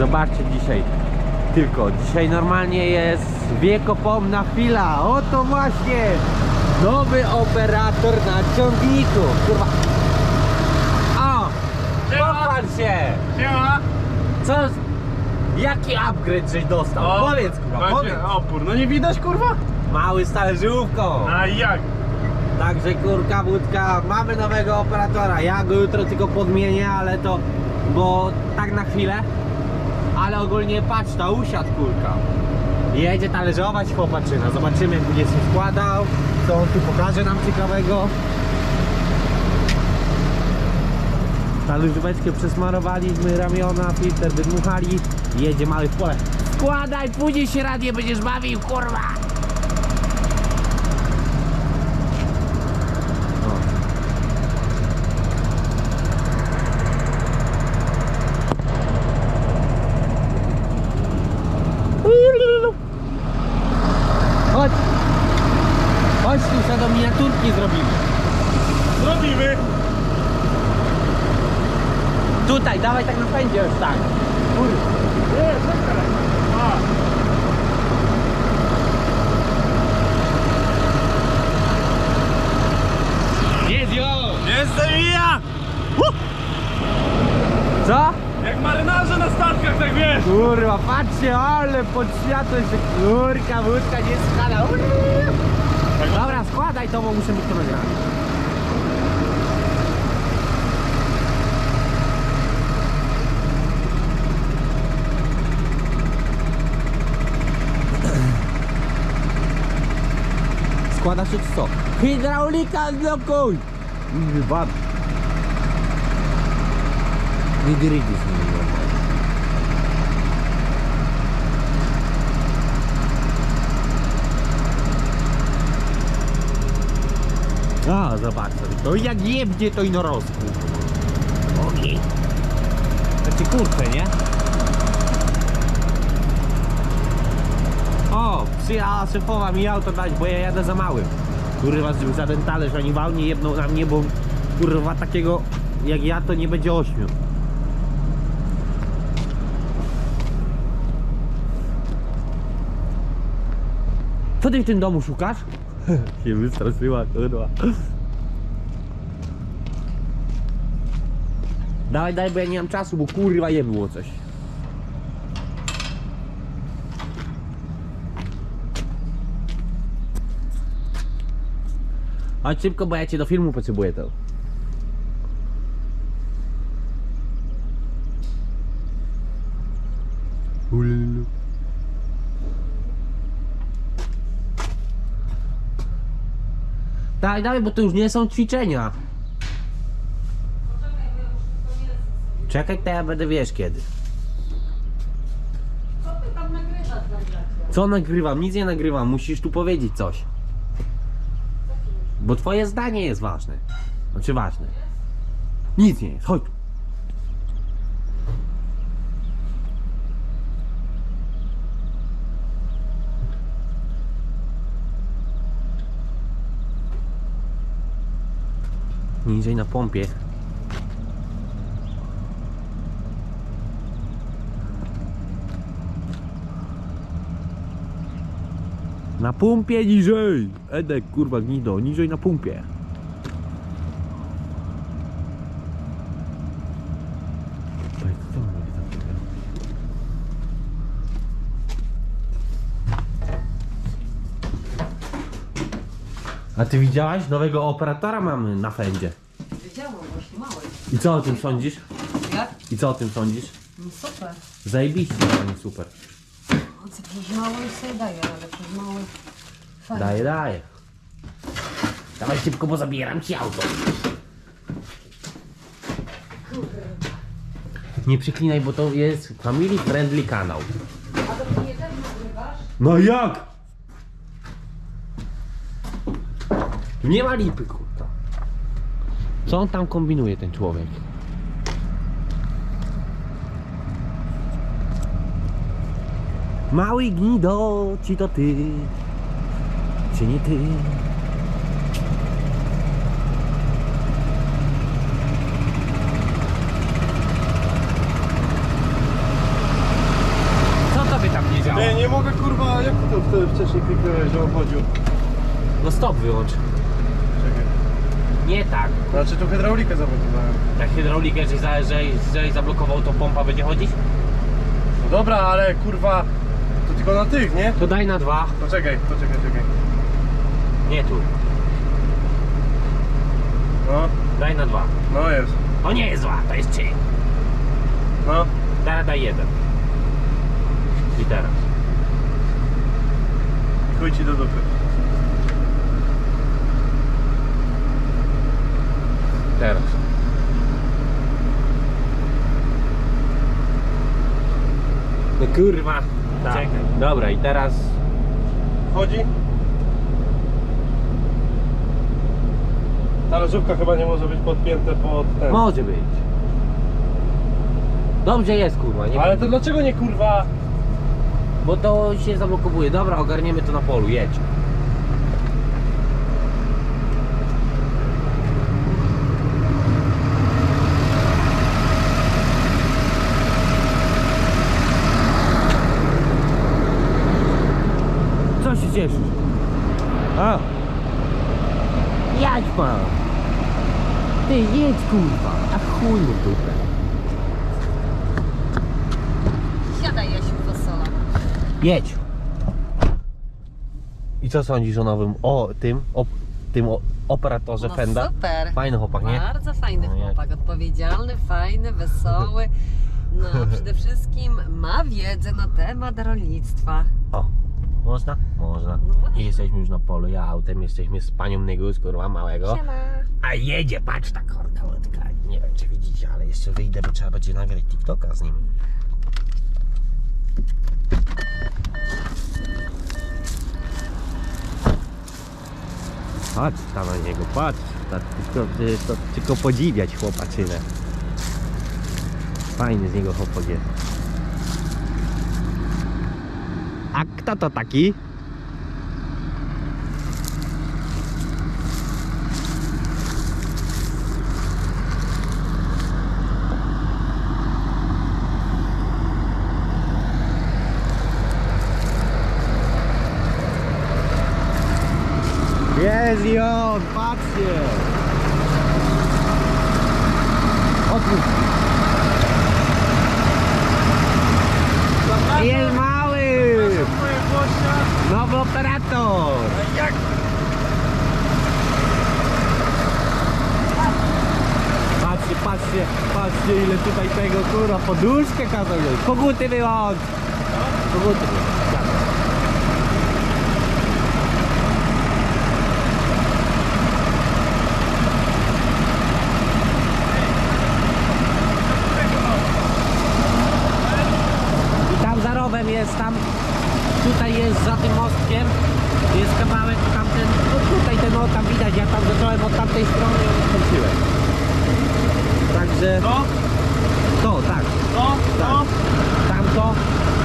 Zobaczcie dzisiaj. Tylko dzisiaj normalnie jest wiekopomna chwila. Oto właśnie nowy operator na ciągniku. Kurwa. O! Popatrz się! Siema! Co? Jaki upgrade żeś dostał? powiedz kurwa, powiedz. opór, no nie widać kurwa? Mały z talerzówką. A jak? Także kurka, wódka, mamy nowego operatora. Ja go jutro tylko podmienię, ale to, bo tak na chwilę. Ale ogólnie patrz, to usiadł kurka. Jedzie talerzować chłopaczyna. Zobaczymy jak będzie się składał. Co on tu pokaże nam ciekawego. Talerzóweczkę przesmarowaliśmy, ramiona, filtr wydmuchali. Jedzie mały w pole. Składaj, później się radnie będziesz bawił, kurwa! O. Chodź! Chodź tu sobie do miniaturki zrobimy. Zrobimy! Tutaj, dawaj tak na pędzie już tak. Kurwa. Nie, czekaj! A, Jest jo! jestem ja! Co? Jak marynarze na statkach, tak wiesz! Kurwa, patrzcie, ale pod światło się kurka, wódka nie skala. Dobra, składaj to, bo muszę mieć to nagrane. Składasz już co? Hydraulika blokuj! Wad. Nigrydy z nimi. A, zobacz sobie. To jak jebnie to inorosku. Ogień. Znaczy kurczę, nie? O, przyjechała szefowa mi auto dać, bo ja jadę za małym. Kurwa, żeby za ten talerz oni wał nie jedną na mnie, bo kurwa takiego jak ja to nie będzie ośmiu. Co ty w tym domu szukasz? się wystraszyła, kurwa. Dawaj, daj, bo ja nie mam czasu, bo kurwa je było coś. Chodź szybko, bo ja cię do filmu potrzebuję to. Ululu. Daj, daj, bo to już nie są ćwiczenia. Czekaj, to ja będę wiesz kiedy. Co ty tam nagrywasz na? Co nagrywam? Nic nie nagrywam, musisz tu powiedzieć coś. Bo twoje zdanie jest ważne. Znaczy ważne. Nic nie jest, chodź tu. Niżej na pompie. Na pumpie niżej! Edek, kurwa gnido, niżej na pumpie. A ty widziałaś? Nowego operatora mamy na fendzie. Wiedziałam właśnie, mały. I co o tym sądzisz? Jak? I co o tym sądzisz? No super. Zajebiście, pani super. Przez mały sobie daje, ale mały fajnie. Daję, daję. Dawaj szybko, bo zabieram ci auto. Nie przeklinaj, bo to jest family friendly kanał. A to mnie też nagrywasz? No jak? Nie ma lipy, kurwa. Co on tam kombinuje, ten człowiek? Mały gnido, ci to ty, czy nie ty? mogę kurwa, jak to wtedy wcześniej kliknąłeś, że on chodził? No stop wyłącz. Czekaj. Nie tak. Znaczy tu hydraulikę zablokowałem. Jak hydraulikę, że, za, że, że zablokował, to pompa będzie chodzić? No dobra, ale kurwa, tylko na tych, nie? To daj na dwa. Poczekaj, poczekaj, czekaj. Nie tu. No, Daj na dwa. no jest. To nie jest dwa, to jest trzy. No, Teraz daj jeden. I teraz. chuj ci do dupy. Teraz. No kurwa. Tak. Czekaj. Dobra i teraz. Chodzi? Ta leżówka chyba nie może być podpięte pod ten. Może być. Dobrze jest kurwa, nie Ale to dlaczego nie kurwa? Bo to się zablokowuje. Dobra, ogarniemy to na polu, jedź. Co się cieszysz? A! Jedź pan! Ty jedź kurwa, a chuj mu dupę. Siadaj Jasiu Fasola. Jedź. I co sądzisz o nowym, o tym, o tym o, operatorze No Fenda? super. Fajny chłopak, nie? Bardzo fajny No jak? chłopak, odpowiedzialny, fajny, wesoły. No przede wszystkim ma wiedzę na temat rolnictwa. O, można? Można. No właśnie. I jesteśmy już na polu, ja autem, jesteśmy z panią Nygus, kurwa, małego. Siema. A jedzie, patrz ta korka łódka. Nie wiem, czy widzicie, ale jeszcze wyjdę, bo trzeba będzie nagrać TikToka z nim. Patrz tam na niego, patrz. To, tylko, to, tylko podziwiać chłopacynę. Fajny z niego chłopak jest. A kto to taki? Jest i on, patrzcie! Otwórz. Jest? Nowy operator! Jak? Patrzcie, patrzcie, patrzcie ile tutaj tego kurwa, poduszkę kazał wziąć. Koguty wyłącz! Koguty wyłącz. Jest, tam jest za tym mostkiem jest kawałek tamten, no tutaj ten o tam widać, ja tam zacząłem od tamtej strony i odskoczyłem. Także To? to, tak, To? To? tamto,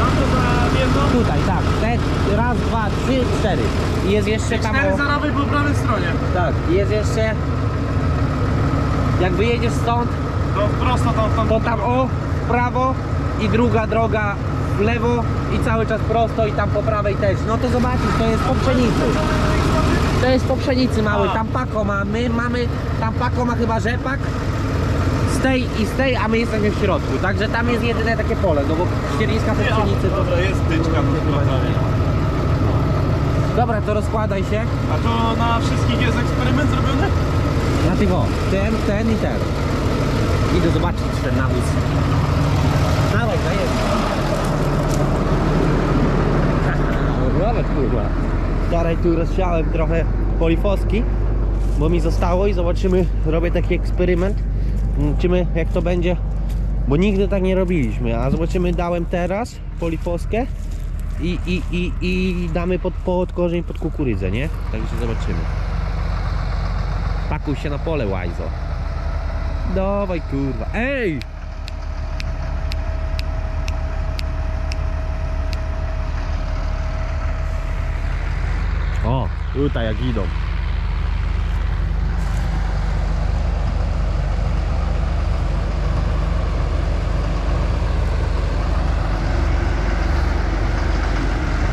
Tam to za jedno? tutaj, tak, te, raz, dwa, trzy, cztery. I jest jeszcze tam, Cztery o, zaraby po prawej stronie. tak, i jest jeszcze, jak wyjedziesz stąd, To prosto tam, tam. to tam o, w prawo i druga droga w lewo i cały czas prosto i tam po prawej też. No to zobaczysz, to jest po pszenicy. To jest po pszenicy mały, tam pako ma, my mamy, tam pako ma chyba rzepak z tej i z tej, a my jesteśmy w środku. Także tam jest jedyne takie pole, no bo ścierniska po pszenicy to... Dobra, jest tyczka do. Dobra, to rozkładaj się. A to na wszystkich jest eksperyment zrobiony? Na tych o, ten, ten i ten. Idę zobaczyć czy ten nawóz. Dawaj, zajeżdżaj. Nawet kurwa. Wczoraj tu rozsiałem trochę polifoski, bo mi zostało i zobaczymy, robię taki eksperyment. Zobaczymy jak to będzie, bo nigdy tak nie robiliśmy, a zobaczymy dałem teraz polifoskę i, i, i, i damy pod, pod korzeń pod kukurydzę, nie? Także zobaczymy. Pakuj się na pole, łajzo. Dawaj, kurwa. Ej! O, tutaj jak idą.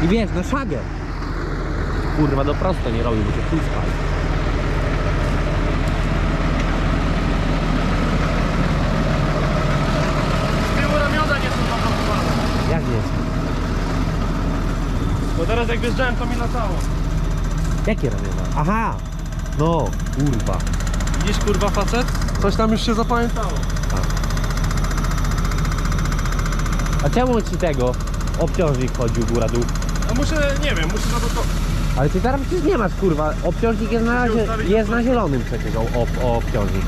I wiesz, na szagę. Kurwa, no prosto nie robi, bo się chuj spali. Z tyłu ramiona nie są zablokowane. Jak jest? Bo teraz jak wjeżdżałem to mi latało. Jakie ramiona? Aha! No, kurwa. Widzisz kurwa facet? Coś tam już się zapamiętało. A czemu ci tego obciążnik chodził góra-dół? A muszę, nie wiem, muszę zablokować. Ale ty teraz przecież nie masz kurwa. Obciążnik jest na ustawić jest na- na zielonym przecież o, o, o obciążnik.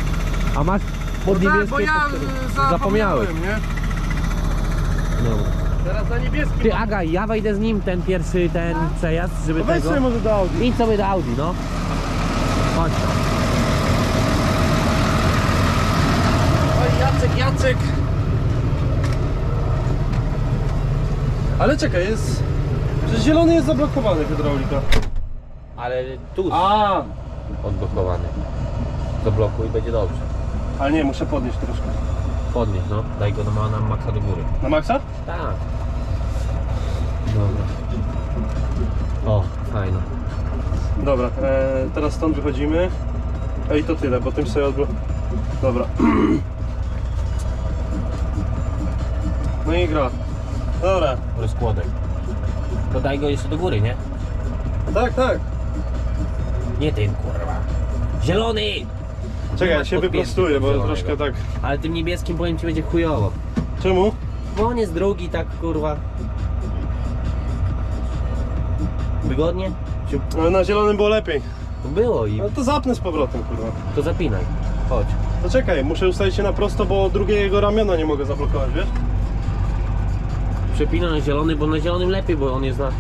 A masz pod No tak, niebieskie bo ja to- y, zapomniałeś. zapomniałem, nie? Dobra. Teraz na niebieskim. Ty Aga, ja wejdę z nim ten pierwszy ten przejazd, żeby No weź tego. sobie może do Audi. Idź sobie do Audi, no. Chodź tam. Oj, Jacek, Jacek. Ale czekaj, jest... Że zielony jest zablokowany hydraulika. Ale tu A, odblokowany. Zablokuj i będzie dobrze. ale nie, muszę podnieść troszkę. Podnieś, no. Daj go na, na maksa do góry. Na maksa? Tak. Dobra. O, fajno. Dobra, e, teraz stąd wychodzimy. Ej, to tyle, bo tym sobie odblo... Dobra. No i gra. Dobra. Rozkładaj. To daj go jeszcze do góry, nie? Tak, tak. Nie ten kurwa. Zielony! Czekaj, ja się podpięty wyprostuję, bo zielonego. troszkę tak... Ale tym niebieskim powiem ci będzie chujowo. Czemu? Bo on jest drugi, tak kurwa. Wygodnie? Ale na zielonym było lepiej. Było i No to zapnę z powrotem, kurwa. to zapinaj. Chodź. To czekaj, muszę ustawić się na prosto, bo drugiego ramiona nie mogę zablokować, wiesz? Przepinaj na zielony, bo na zielonym lepiej, bo on jest na...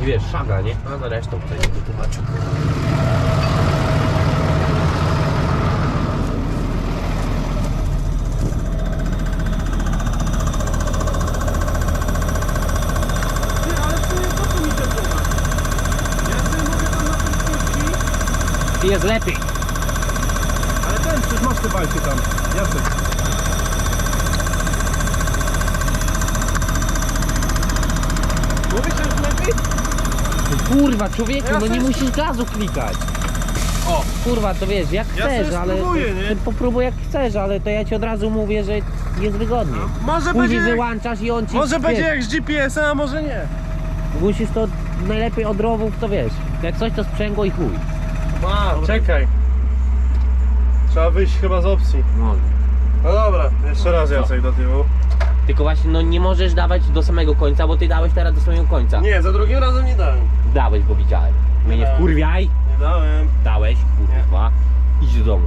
Wiesz, szaga, nie? A na resztą tutaj nie wytłumaczę. I jest lepiej. Ale ten, przecież masz te tam. Jacek. Mówisz, że już lepiej? Kurwa, człowieku, Ja no nie sobie- musisz gazu klikać. O, Kurwa, to wiesz, jak Ja chcesz, sobie ale... spróbuję, nie? Ty popróbuj jak chcesz, ale to ja ci od razu mówię, że jest wygodnie. może Później będzie... jak- wyłączasz i on ci... Może wiesz, będzie jak z GPS-em, a może nie. Musisz to najlepiej od rowów, to wiesz. Jak coś to sprzęgło i chuj. Czekaj. Trzeba wyjść chyba z opcji. Może. No dobra, jeszcze raz Jacek do tyłu. Tylko właśnie, no nie możesz dawać do samego końca, bo ty dałeś teraz do samego końca. Nie, za drugim razem nie dałem. Dałeś, bo widziałem. Mnie nie dałem. wkurwiaj. Nie dałem. Dałeś, kurwa. Idź do domu.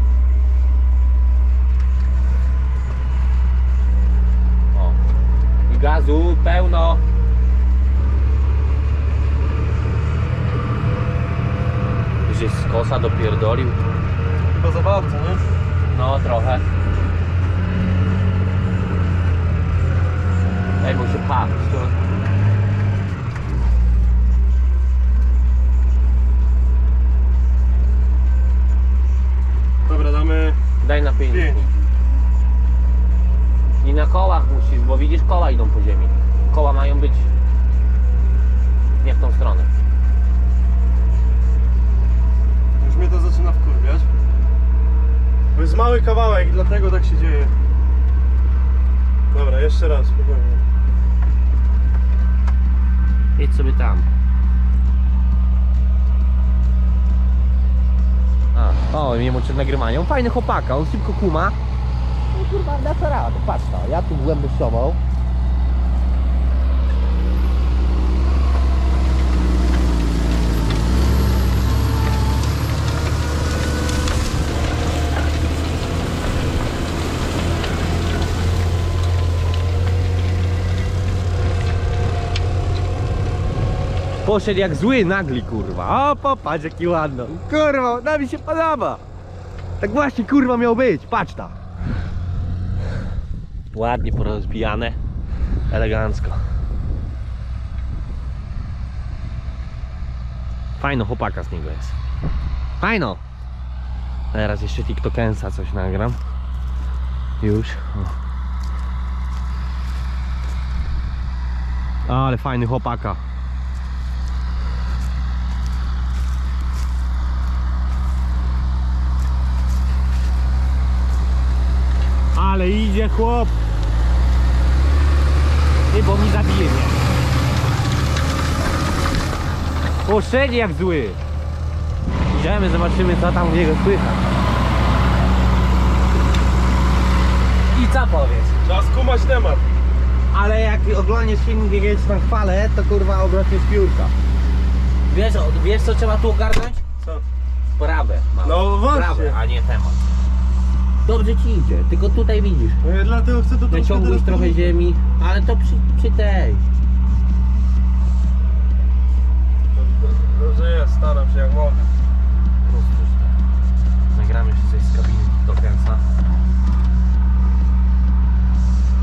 O. I gazu pełno. Żeś z kosa dopierdolił. Chyba za bardzo, nie? No, trochę. Ej, bo się pa. Dobra, damy... Daj na pięć. Pięć. I na kołach musisz, bo widzisz koła idą po ziemi. Koła mają być nie w tą stronę. Już mnie to zaczyna wkurwiać. Bo jest mały kawałek dlatego tak się dzieje. Dobra, jeszcze raz, spokojnie. Jedź sobie tam. A, o, nie moczy nagrywania. On fajny chłopaka, on szybko kuma. No kurwa, da co radę, patrz to, ja tu byłem wyjściową. Poszedł jak zły nagli, kurwa. O, popatrz jaki ładny. Kurwa, na mi się podoba. Tak właśnie, kurwa, miał być. Patrz ta. Ładnie porozbijane. Elegancko. Fajno chłopaka z niego jest. Fajno. Teraz jeszcze TikTokensa coś nagram. Już. O. Ale fajny chłopaka. Ale idzie chłop. Ty, bo mi zabije mnie. Poszedł jak zły. Idziemy, zobaczymy co tam u niego słychać. I co powiesz? Trzeba skumać temat. Ale jak oglądasz film, gdzie jedziesz na chwale, to kurwa obrośnie z piórka. Wiesz, wiesz co trzeba tu ogarnąć? Co? Prawę. mamo. No właśnie. Prawę, a nie temat. Dobrze ci idzie, tylko tutaj widzisz. No ja dlatego chcę to troszkę Naciągłeś teraz trochę ziemi, ale to przy, przy tej. Dobrze jest, staram się jak mogę. Nagramy jeszcze coś z kabiny do kręca.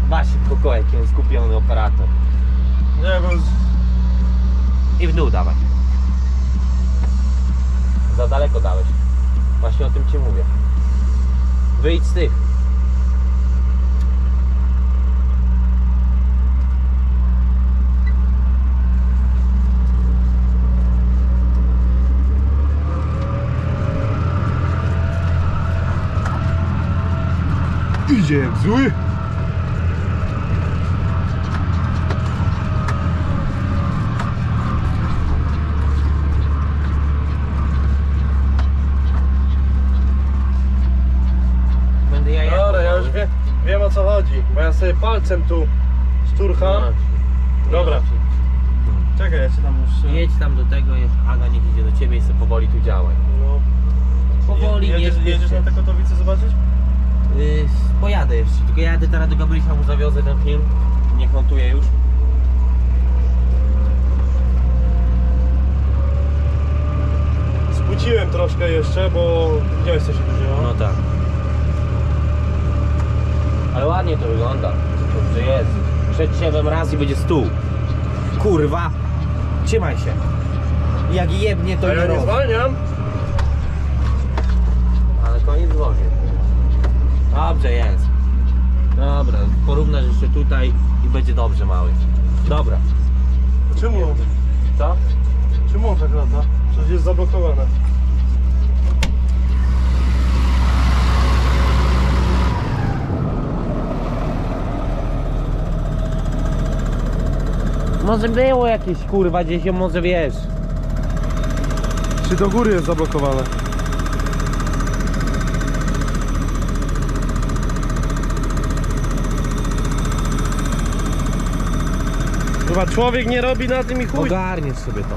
Właśnie pokoik, jest skupiony operator. Nie, bo z... I w dół dawaj. Za daleko dałeś. Właśnie o tym ci mówię. Wyjdź z tych. idzie jak zły. Będę ja jechał. Dobra, ja już wiem, wiem o co chodzi. Bo ja sobie palcem tu szturcham. Dobra. Czekaj, ja cię tam już... Jedź tam do tego, Aga niech idzie do ciebie i sobie powoli tu działaj. No. Powoli, Je, nie jedziesz, się. na te Katowice zobaczyć? Yy, pojadę jeszcze, tylko jadę teraz do Gabrysia, mu zawiozę ten film. Niech montuje już. Spłuciłem troszkę jeszcze, bo widziałeś co się tu działo. No tak. Ale ładnie to wygląda. Dobrze jest. Przed siedem raz i będzie stół. Kurwa. Trzymaj się. Jak jebnie to A ja nie robi. zwalniam. Ale koniec dworzy. Dobrze jest. Dobra, porównasz jeszcze tutaj i będzie dobrze mały. Dobra. Czemu? Co? Czemu on tak lata? Przecież jest zablokowane. Może było jakieś kurwa gdzieś, ją może wiesz. Czy do góry jest zablokowane? Chyba człowiek nie robi na tym i chuj. Ogarniesz sobie to.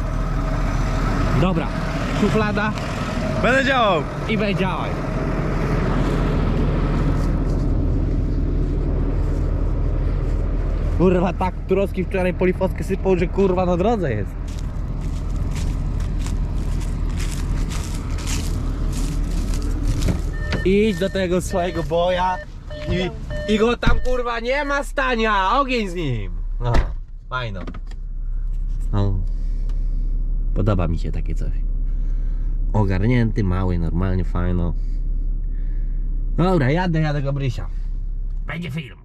Dobra, szuflada Będę działał. i weź działaj. Kurwa, tak Turowski wczoraj polifoskę sypał, że kurwa na drodze jest. Idź do tego swojego boja i, i go tam kurwa nie ma stania, ogień z nim. No, fajno. No. Podoba mi się takie coś. Ogarnięty, mały, normalnie, fajno. Dobra, jadę, jadę Gabrysia. Będzie film.